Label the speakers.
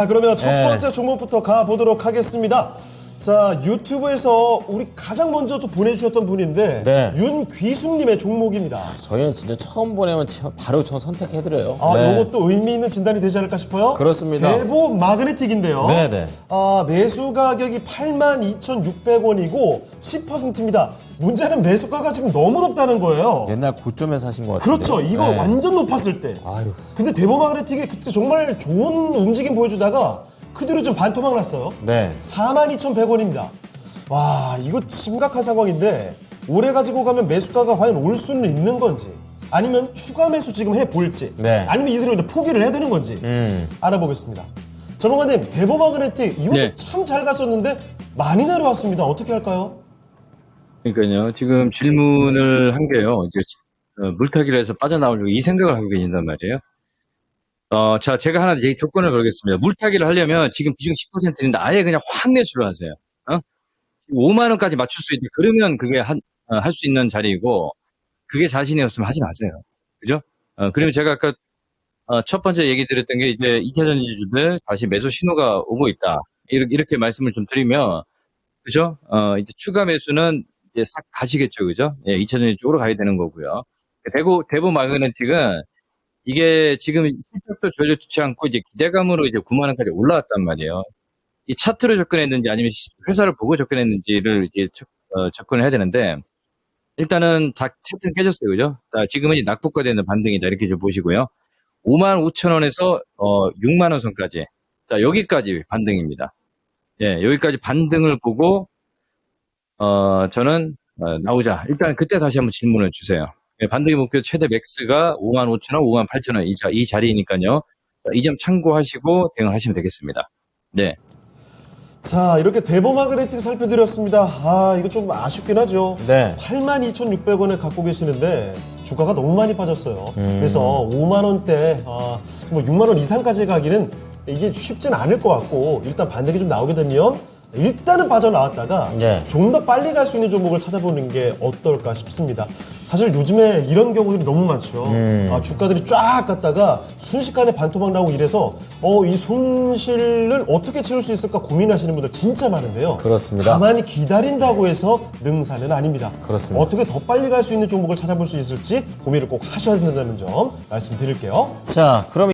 Speaker 1: 자, 그러면 첫
Speaker 2: 네.
Speaker 1: 번째 종목부터 가보도록 하겠습니다. 자, 유튜브에서 우리 가장 먼저 또 보내주셨던 분인데,
Speaker 2: 네.
Speaker 1: 윤귀숙님의 종목입니다.
Speaker 2: 저희는 진짜 처음 보내면 치- 바로 저 선택해드려요.
Speaker 1: 아,
Speaker 2: 네.
Speaker 1: 이것도 의미 있는 진단이 되지 않을까 싶어요?
Speaker 2: 그렇습니다.
Speaker 1: 대보 마그네틱인데요.
Speaker 2: 네네.
Speaker 1: 아, 매수 가격이 82,600원이고 10%입니다. 문제는 매수가가 지금 너무 높다는 거예요.
Speaker 2: 옛날 고점에서 하신 것 같은데.
Speaker 1: 그렇죠. 이거
Speaker 2: 네.
Speaker 1: 완전 높았을 때.
Speaker 2: 아유.
Speaker 1: 근데 대보 마그네틱이 그때 정말 좋은 움직임 보여주다가 그대로 좀 반토막 났어요.
Speaker 2: 네.
Speaker 1: 42,100원입니다. 와, 이거 심각한 상황인데 오래 가지고 가면 매수가가 과연 올 수는 있는 건지 아니면 추가 매수 지금 해 볼지
Speaker 2: 네.
Speaker 1: 아니면 이대로 그냥 포기를 해야 되는 건지
Speaker 2: 음.
Speaker 1: 알아보겠습니다. 전문가님, 대보마그네틱 이것도
Speaker 3: 네.
Speaker 1: 참잘 갔었는데 많이 내려왔습니다. 어떻게 할까요?
Speaker 3: 그러니까요. 지금 질문을 한 게요. 이제 어, 물타기를 해서 빠져나오려고 이 생각을 하고 계신단 말이에요. 어, 자, 제가 하나 제 조건을 걸겠습니다. 물타기를 하려면 지금 비중 10%인데 아예 그냥 확 매수를 하세요. 어? 5만 원까지 맞출 수 있다. 그러면 그게 한, 할수 있는 자리이고 그게 자신이 없으면 하지 마세요. 그죠? 어, 그러면 제가 아까 어, 첫 번째 얘기 드렸던 게 이제 2차 전지주들 다시 매수 신호가 오고 있다. 이렇게, 이렇게 말씀을 좀 드리면 그죠? 어, 이제 추가 매수는 이제 싹 가시겠죠, 그죠? 예, 2차 전지 쪽으로 가야 되는 거고요. 대구, 대부 마그네틱은 이게 지금 실적도 전혀 좋지 않고 이제 기대감으로 이제 9만 원까지 올라왔단 말이에요. 이 차트로 접근했는지 아니면 시- 회사를 보고 접근했는지를 이제 접, 어, 접근을 해야 되는데 일단은 자, 차트는 깨졌어요, 그죠? 자, 지금은 이 낙폭과되는 반등이다. 이렇게 좀 보시고요. 5만 5천 원에서 어, 6만 원 선까지. 자, 여기까지 반등입니다. 예, 여기까지 반등을 보고 어, 저는 어, 나오자. 일단 그때 다시 한번 질문을 주세요. 예, 반등의 목표 최대 맥스가 5만 5천 원, 5만 8천 원 이, 자, 이 자리니까요. 이 점 참고하시고 대응을 하시면 되겠습니다. 네.
Speaker 1: 자, 이렇게 대보마그네틱 살펴드렸습니다. 아, 이거 좀 아쉽긴 하죠.
Speaker 2: 네.
Speaker 1: 82,600원에 갖고 계시는데 주가가 너무 많이 빠졌어요. 그래서 5만 원대, 아, 뭐 6만 원 이상까지 가기는 이게 쉽진 않을 것 같고 일단 반등이 좀 나오게 되면 일단은 빠져나왔다가
Speaker 2: 네.
Speaker 1: 좀더 빨리 갈 수 있는 종목을 찾아보는 게 어떨까 싶습니다. 사실 요즘에 이런 경우들이 너무 많죠. 아, 주가들이 쫙 갔다가 순식간에 반토막 나오고 이래서 어, 이 손실을 어떻게 채울 수 있을까 고민하시는 분들 진짜 많은데요.
Speaker 2: 그렇습니다.
Speaker 1: 가만히 기다린다고 해서 능사는 아닙니다.
Speaker 2: 그렇습니다.
Speaker 1: 어떻게 더 빨리 갈 수 있는 종목을 찾아볼 수 있을지 고민을 꼭 하셔야 된다는 점 말씀드릴게요.
Speaker 2: 자, 그럼